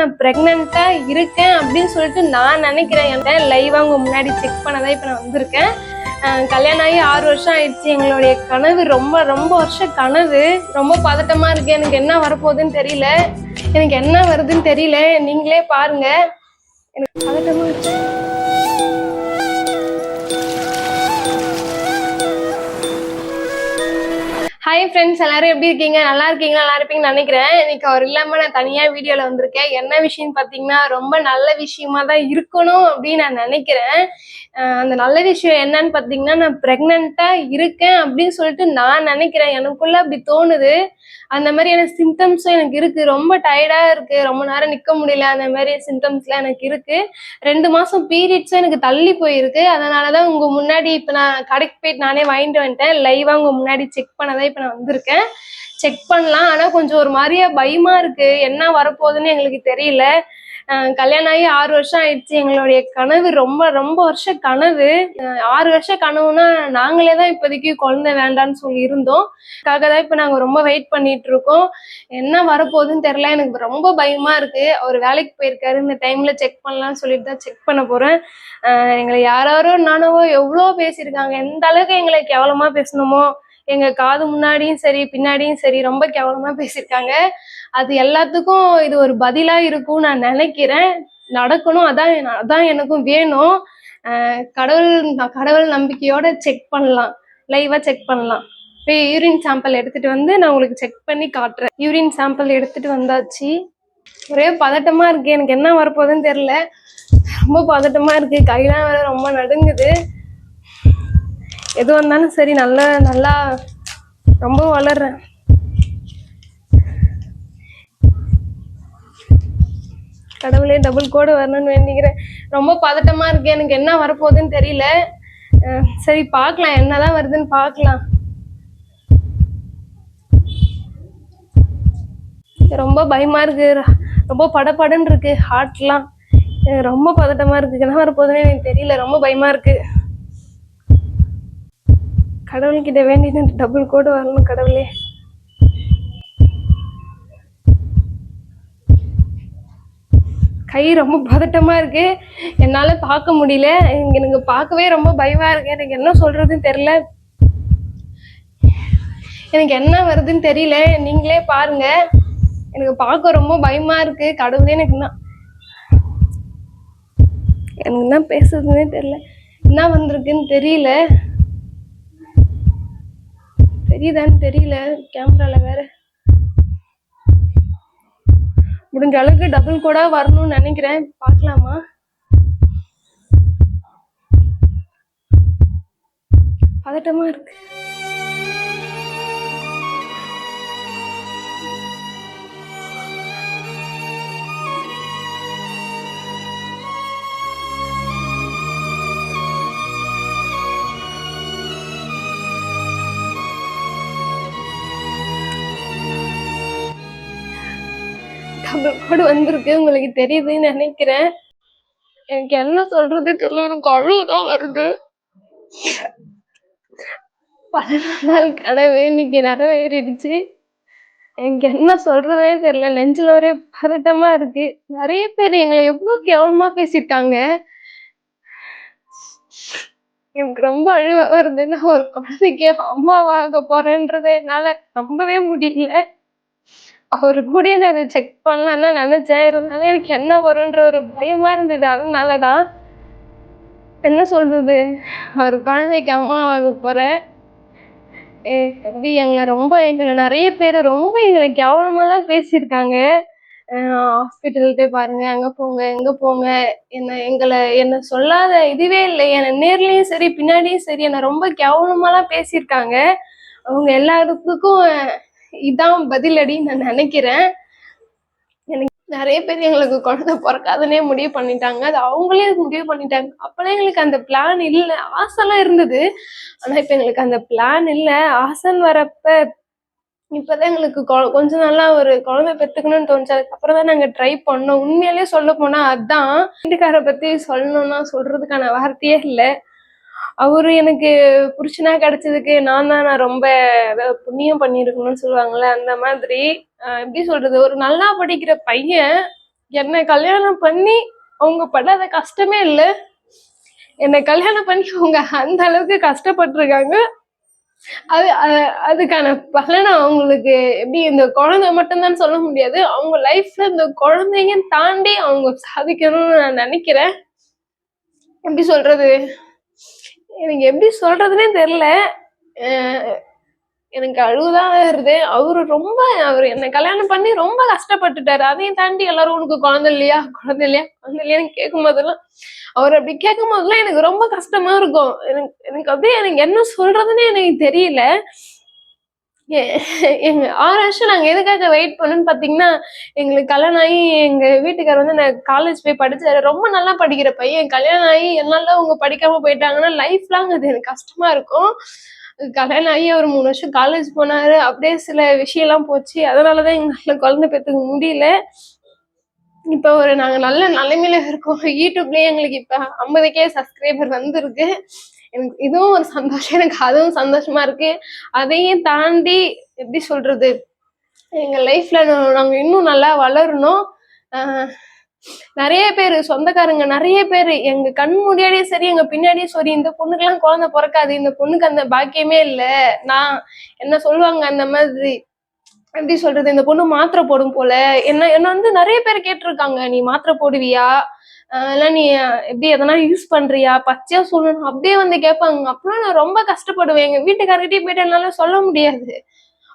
நான் ப்ரெக்னென்ட்டாக இருக்கேன் அப்படின்னு சொல்லிட்டு நான் நினைக்கிறேன். என்கிட்ட லைவாக உங்கள் முன்னாடி செக் பண்ணதான் இப்போ நான் வந்திருக்கேன். கல்யாணம் ஆகி ஆறு வருஷம் ஆயிடுச்சு. எங்களுடைய கனவு ரொம்ப ரொம்ப வருஷம் கனவு. ரொம்ப பதட்டமா இருக்கு. எனக்கு என்ன வரப்போகுதுன்னு தெரியல. எனக்கு என்ன வருதுன்னு தெரியல. நீங்களே பாருங்க. எனக்கு பதட்டமாக இருக்குது ஃப்ரெண்ட்ஸ் எல்லாரும் எப்படி இருக்கீங்க? நல்லா இருக்கீங்களா? நல்லா இருப்பீங்கன்னு நினைக்கிறேன். இன்னைக்கு அவர் இல்லாம நான் தனியா வீடியோல வந்திருக்கேன். என்ன விஷயம் பாத்தீங்கன்னா ரொம்ப நல்ல விஷயமா தான் இருக்கணும் அப்படின்னு நான் நினைக்கிறேன். அந்த நல்ல விஷயம் என்னன்னு பாத்தீங்கன்னா நான் பிரெக்னண்டா இருக்கேன் அப்படின்னு சொல்லிட்டு நான் நினைக்கிறேன். எனக்குள்ள அப்படி தோணுது. அந்த மாதிரியான சிம்டம்ஸும் எனக்கு இருக்கு. ரொம்ப டயர்டா இருக்கு. ரொம்ப நேரம் நிக்க முடியல. அந்த மாதிரி சிம்டம்ஸ்லாம் எனக்கு இருக்கு. ரெண்டு மாசம் பீரியட்ஸும் எனக்கு தள்ளி போயிருக்கு. அதனாலதான் உங்க முன்னாடி இப்ப நான் கடைக்கு போயிட்டு நானே வாங்கிட்டு வந்துட்டேன். லைவா உங்க முன்னாடி செக் பண்ணதான் இப்ப நான் வந்திருக்கேன். செக் பண்ணலாம். ஆனால் கொஞ்சம் ஒரு மாதிரியா பயமா இருக்கு. என்ன வரப்போகுதுன்னு எங்களுக்கு தெரியல. கல்யாணம் ஆகி ஆறு வருஷம் ஆயிடுச்சு. எங்களுடைய கனவு ரொம்ப ரொம்ப வருஷ கனவு. ஆறு வருஷ கனவுனா நாங்களே தான் இப்போதைக்கு குழந்தை வேண்டாம்னு சொல்லி இருந்தோம். அதுக்காக தான் இப்போ நாங்கள் ரொம்ப வெயிட் பண்ணிட்டு இருக்கோம். என்ன வரப்போகுதுன்னு தெரியல. எனக்கு ரொம்ப பயமா இருக்கு. அவர் வேலைக்கு போயிருக்காரு. இந்த டைம்ல செக் பண்ணலாம்னு சொல்லிட்டு தான் செக் பண்ண போறேன். எங்களை யாராரோ நானவோ எவ்வளோ பேசியிருக்காங்க. எந்த அளவுக்கு எங்களை கேவலமா பேசணுமோ எங்க காது முன்னாடியும் சரி பின்னாடியும் சரி ரொம்ப கேவலமா பேசியிருக்காங்க. அது எல்லாத்துக்கும் இது ஒரு பதிலா இருக்கும் நான் நினைக்கிறேன். நடக்கணும் அதான் அதான் எனக்கும் வேணும். கடவுள் நான் கடவுள் நம்பிக்கையோட செக் பண்ணலாம். லைவா செக் பண்ணலாம். போய் யூரின் சாம்பிள் எடுத்துட்டு வந்து நான் உங்களுக்கு செக் பண்ணி காட்டுறேன். யூரின் சாம்பிள் எடுத்துட்டு வந்தாச்சு. ஒரே பதட்டமா இருக்கு. எனக்கு என்ன வரப்போகுதுன்னு தெரியல. ரொம்ப பதட்டமா இருக்கு. கையெல்லாம் வேற ரொம்ப நடுங்குது. எது வந்தாலும் சரி நல்லா நல்லா ரொம்ப வளர்றேன். கடவுளே டபுள் கோடு வரணும்னு வேண்டிக்கிறேன். ரொம்ப பதட்டமா இருக்கு. எனக்கு என்ன வரப்போகுதுன்னு தெரியல. சரி பார்க்கலாம். என்னதான் வருதுன்னு பார்க்கலாம். ரொம்ப பயமா இருக்கு. ரொம்ப படபடன்னு இருக்கு. ஹார்ட்லாம் ரொம்ப பதட்டமா இருக்கு. என்ன வரப்போகுதுன்னு எனக்கு தெரியல. ரொம்ப பயமா இருக்கு. கடவுள்கிட்ட வேண்டிட்டு டபுள் கோடு வரணும் கடவுளே. கை ரொம்ப பதட்டமாக இருக்குது என்னால் பார்க்க முடியல. எனக்கு எனக்கு பார்க்கவே ரொம்ப பயமாக இருக்குது எனக்கு என்ன சொல்கிறதுன்னு தெரியல. எனக்கு என்ன வருதுன்னு தெரியல. நீங்களே பாருங்க. எனக்கு பார்க்க ரொம்ப பயமாக இருக்குது கடவுளே எனக்கு என்ன? எனக்கு என்ன பேசுறதுன்னே தெரியல. என்ன வந்திருக்குன்னு தெரியல. தெரியுதான்னு தெரியல. கேமரால வேற. முடிஞ்ச அளவுக்கு டபுள் கோடா வரணும்னு நினைக்கிறேன். பார்க்கலாமா? பதட்டமா இருக்கு. டபுள் கோடு வந்திருக்கு உங்களுக்கு தெரியுதுன்னு நினைக்கிறேன். எனக்கு என்ன சொல்றது தெரியல எனக்கு அழுதான் வருது. பதினொரு நாள் கனவு இன்னைக்கு நிறைவேறிடுச்சு. எனக்கு என்ன சொல்றதே தெரியல நெஞ்சில ஒரே பதட்டமா இருக்கு. நிறைய பேர் எங்களை எவ்வளவு கேவலமா பேசிட்டாங்க எனக்கு ரொம்ப அழுவ வருது. நான் ஒரு குழந்தைக்கு அம்மாவாக போறேன்றதை என்னால நம்பவே முடியல. அவர் கூட நான் செக் பண்ணலான்னு தான் நினைச்சேன். இருந்தாலும் எனக்கு என்ன வரும்ன்ற ஒரு பயமா இருந்தது. அதனாலதான் என்ன சொல்றது? அவர் குழந்தைக்கு அம்மா ஆக ஏ, தம்பி எங்களை ரொம்ப எங்களை நிறைய பேரை ரொம்ப எங்களை கேவலமாலாம் பேசியிருக்காங்க. ஹாஸ்பிட்டல் போய் பாருங்க அங்க போங்க எங்க போங்க. என்ன எங்களை என்ன சொல்லாத இதுவே இல்லை. என்னை நேர்லயும் சரி பின்னாடியும் சரி என்னை ரொம்ப கேவலமாலாம் பேசியிருக்காங்க. அவங்க எல்லாத்துக்கும் இதான் பதிலடின்னு நான் நினைக்கிறேன். எனக்கு நிறைய பேர் எங்களுக்கு குழந்தை பிறக்காதுன்னே முடிவு பண்ணிட்டாங்க. அது அவங்களே முடிவு பண்ணிட்டாங்க. அப்பெல்லாம் எங்களுக்கு அந்த பிளான் இல்லை. ஆசைலாம் இருந்தது. ஆனா இப்ப எங்களுக்கு அந்த பிளான் இல்லை. ஆசைன்னு வரப்ப இப்பதான் எங்களுக்கு கொ- கொஞ்ச நாளா ஒரு குழந்தை பெத்துக்கணும்னு தோணுச்சு. அதுக்கப்புறம் தான் நாங்க ட்ரை பண்ணோம். உண்மையிலேயே சொல்ல போனா அதான். வீட்டுக்கார பத்தி சொல்லணும்னா சொல்றதுக்கான வார்த்தையே இல்லை. அவரு எனக்கு புருஷனா கிடைச்சதுக்கு நான் தான் நான் ரொம்ப அதாவது புண்ணியம் பண்ணியிருக்கணும்னு சொல்லுவாங்கல்ல அந்த மாதிரி எப்படி சொல்றது ஒரு நல்லா படிக்கிற பையன் என்னை கல்யாணம் பண்ணி அவங்க படாத கஷ்டமே இல்லை. என்னை கல்யாணம் பண்ணி அவங்க அந்த அளவுக்கு கஷ்டப்பட்டிருக்காங்க. அது அது- அதுக்கான பலனை அவங்களுக்கு எப்படி இந்த குழந்தை மட்டும்தான் சொல்ல முடியாது. அவங்க லைஃப்ல இந்த குழந்தைங்க தாண்டி அவங்க சாதிக்கணும்னு நான் நினைக்கிறேன். எப்படி சொல்றது? எனக்கு எப்படி சொல்றதுனே தெரியல. எனக்கு அழுகுதான் வருது. அவரு ரொம்ப அவர் என்னை கல்யாணம் பண்ணி ரொம்ப கஷ்டப்பட்டுட்டாரு. அதையும் தாண்டி எல்லாரும் உனக்கு குழந்தை இல்லையா? குழந்தை இல்லையா? குழந்தை இல்லையான்னு கேட்கும் போதெல்லாம் அவர் அப்படி கேட்கும் போதெல்லாம் எனக்கு ரொம்ப கஷ்டமா இருக்கும். எனக்கு எனக்கு அப்படியே எனக்கு என்ன சொல்றதுன்னே எனக்கு தெரியல. எங்க ஆறு வருஷம் நாங்க எதுக்காக வெயிட் பண்ணோம்னு பாத்தீங்கன்னா எங்களுக்கு கல்யாணம் ஆகி எங்க வீட்டுக்கார் வந்து நான் காலேஜ் போய் படிச்சாரு. ரொம்ப நல்லா படிக்கிற பையன். கல்யாணம் ஆகி என்னால அவங்க படிக்காம போயிட்டாங்கன்னா லைஃப் லாங் அது. எனக்கு கஷ்டமா இருக்கும். கல்யாணம் ஆகி அவர் மூணு வருஷம் காலேஜ் போனாரு. அப்படியே சில விஷயம்லாம் போச்சு. அதனாலதான் எங்களால குழந்தை பெற்றுக்க முடியல. இப்ப ஒரு நாங்க நல்ல நிலைமையில இருக்கோம். யூடியூப்லயே எங்களுக்கு இப்ப ஐம்பதுக்கே சப்ஸ்கிரைபர் வந்திருக்கு. எனக்கு இதுவும் ஒரு சந்தோஷம் எனக்கு அதுவும் சந்தோஷமா இருக்கு. அதையும் தாண்டி எப்படி சொல்றது? எங்க லைஃப்ல நாங்க இன்னும் நல்லா வளரணும். நிறைய பேர் சொந்தக்காரங்க நிறைய பேர் எங்க கண் முன்னாடியே சரி எங்க பின்னாடியே சரி இந்த பொண்ணுக்கெல்லாம் குழந்தை பிறக்காது இந்த பொண்ணுக்கு அந்த பாக்கியமே இல்லை. நான் என்ன சொல்லுவாங்க அந்த மாதிரி எப்படி சொல்றது இந்த பொண்ணு மாத்திரை போடும் போல. என்ன என்ன வந்து நிறைய பேர் கேட்டிருக்காங்க நீ மாத்திரை போடுவியா? இல்லை நீ எப்படி எதனா யூஸ் பண்றியா? பச்சையா சொல்லணும். அப்படியே வந்து கேட்பாங்க. அப்பெல்லாம் நான் ரொம்ப கஷ்டப்படுவேன். எங்க வீட்டுக்காரர்கிட்டயே போயிட்டு என்னால சொல்ல முடியாது.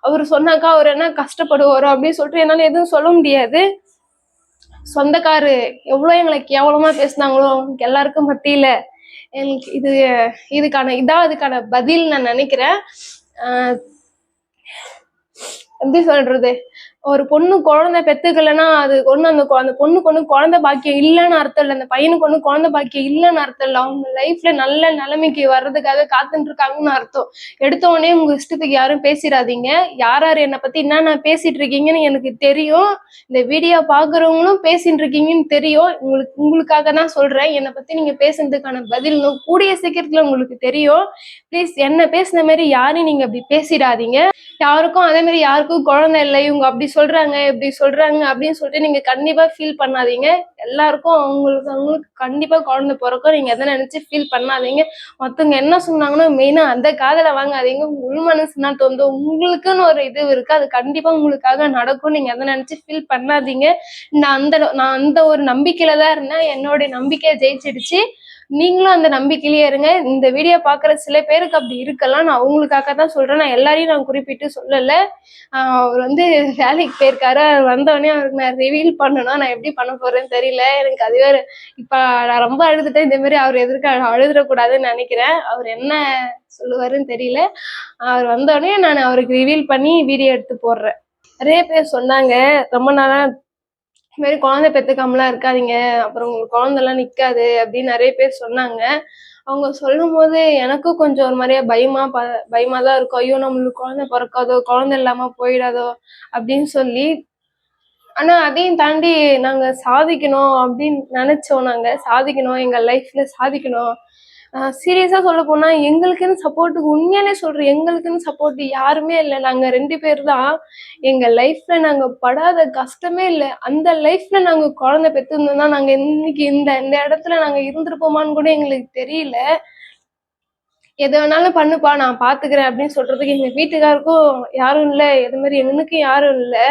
அவர் சொன்னாக்கா அவர் என்ன கஷ்டப்படுவாரோ அப்படின்னு சொல்லிட்டு என்னால எதுவும் சொல்ல முடியாது. சொந்தக்காரு எவ்வளோ எங்களை கேவலமா பேசுனாங்களோ அவங்களுக்கு எல்லாருக்கும் மத்தியில எனக்கு இது இதுக்கான இதான் அதுக்கான பதில் நான் நினைக்கிறேன். ஆஹ் எப்படி சொல்றது? ஒரு பொண்ணு குழந்தை பெத்துக்கலைன்னா அது ஒண்ணு அந்த கொ- அந்த பொண்ணுக்கு ஒண்ணு குழந்தை பாக்கியம் இல்லைன்னு அர்த்தம் இல்லை. அந்த பையனுக்கு ஒண்ணு குழந்தை பாக்கியம் இல்லைன்னு அர்த்தம் இல்லை. அவங்க லைஃப்ல நல்ல நிலைமைக்கு வர்றதுக்காக காத்துட்டு இருக்காங்கன்னு அர்த்தம். எடுத்த உடனே உங்க இஷ்டத்துக்கு யாரும் பேசிடாதீங்க. யார் யார் என்னை பத்தி என்னென்ன பேசிட்டு இருக்கீங்கன்னு எனக்கு தெரியும். இந்த வீடியோ பாக்குறவங்களும் பேசிட்டு இருக்கீங்கன்னு தெரியும். உங்களுக்கு உங்களுக்காக தான் சொல்றேன். என்னை பத்தி நீங்க பேசுனதுக்கான பதில் கூடிய சீக்கிரத்துல உங்களுக்கு தெரியும். ப்ளீஸ் என்ன பேசின மாதிரி யாரையும் நீங்க அப்படி பேசிடாதீங்க. யாருக்கும் அதே மாதிரி யாருக்கும் குழந்தை இல்லை. இவங்க அப்படி சொல்றாங்க இப்படி சொல்றாங்க அப்படின்னு சொல்லிட்டு நீங்க கண்டிப்பா ஃபீல் பண்ணாதீங்க. எல்லாருக்கும் அவங்களுக்கு அவங்களுக்கு கண்டிப்பா குழந்தை பிறக்கும். நீங்க எதை நினைச்சு ஃபீல் பண்ணாதீங்க. மத்தவங்க என்ன சொன்னாங்கன்னா மெயினா அந்த காதல வாங்காதீங்க. உள் மனசுனா தோந்து உங்களுக்குன்னு ஒரு இது இருக்கு. அது கண்டிப்பா உங்களுக்காக நடக்கும். நீங்க எதை நினைச்சு ஃபீல் பண்ணாதீங்க. நான் அந்த நான் அந்த ஒரு நம்பிக்கையில தான் இருந்தேன். என்னோட நம்பிக்கையை ஜெயிச்சிடுச்சு. நீங்களும் அந்த நம்பிக்கையிலேயே இருங்க. இந்த வீடியோ பார்க்குற சில பேருக்கு அப்படி இருக்கலாம். நான் அவங்களுக்காக தான் சொல்கிறேன் நான் எல்லாரையும் நான் குறிப்பிட்டு சொல்லலை. அவர் வந்து வேலைக்கு போயிருக்காரு. அவர் வந்தவொடனே அவருக்கு நான் ரிவீல் பண்ணணும் நான் எப்படி பண்ண போகிறேன்னு தெரியல. எனக்கு அதுவே இப்போ நான் ரொம்ப அழுதுட்டேன். இதேமாரி மாதிரி அவர் எதிர்க்க அழுதுடக்கூடாதுன்னு நினைக்கிறேன். அவர் என்ன சொல்லுவாருன்னு தெரியல. அவர் வந்தோடனே நான் அவருக்கு ரிவீல் பண்ணி வீடியோ எடுத்து போடுறேன். நிறைய பேர் சொன்னாங்க. ரொம்ப நாளாக மாதிரி குழந்தை பெற்றுக்காமலாம் இருக்காதீங்க. அப்புறம் உங்களுக்கு குழந்தைலாம் நிற்காது அப்படின்னு நிறைய பேர் சொன்னாங்க. அவங்க சொல்லும் போது எனக்கும் கொஞ்சம் ஒரு மாதிரியா பயமா ப பயமா தான் இருக்கும். ஐயோ நம்மளுக்கு குழந்தை பிறக்காதோ குழந்தை இல்லாம போயிடாதோ அப்படின்னு சொல்லி. ஆனா அதையும் தாண்டி நாங்க சாதிக்கணும் அப்படின்னு நினைச்சோம் நாங்க. சாதிக்கணும் எங்க லைஃப்ல சாதிக்கணும். சீரியஸா சொல்ல போனா எங்களுக்குன்னு சப்போர்ட்டுக்கு உண்மையாலே சொல்றேன். எங்களுக்குன்னு சப்போர்ட் யாருமே இல்லை. நாங்க ரெண்டு பேர் தான். எங்க லைஃப்ல நாங்க படாத கஷ்டமே இல்லை. அந்த லைஃப்ல நாங்க குழந்தை பெற்றிருந்தோம்னா நாங்க இன்னைக்கு இந்த இந்த இடத்துல நாங்க இருந்திருப்போமான்னு கூட எங்களுக்கு தெரியல. எது வேணாலும் பண்ணுப்பா நான் பாத்துக்கிறேன் அப்படின்னு சொல்றதுக்கு எங்க வீட்டுக்காருக்கும் யாரும் இல்லை. இது மாதிரி எங்களுக்கும் யாரும் இல்லை.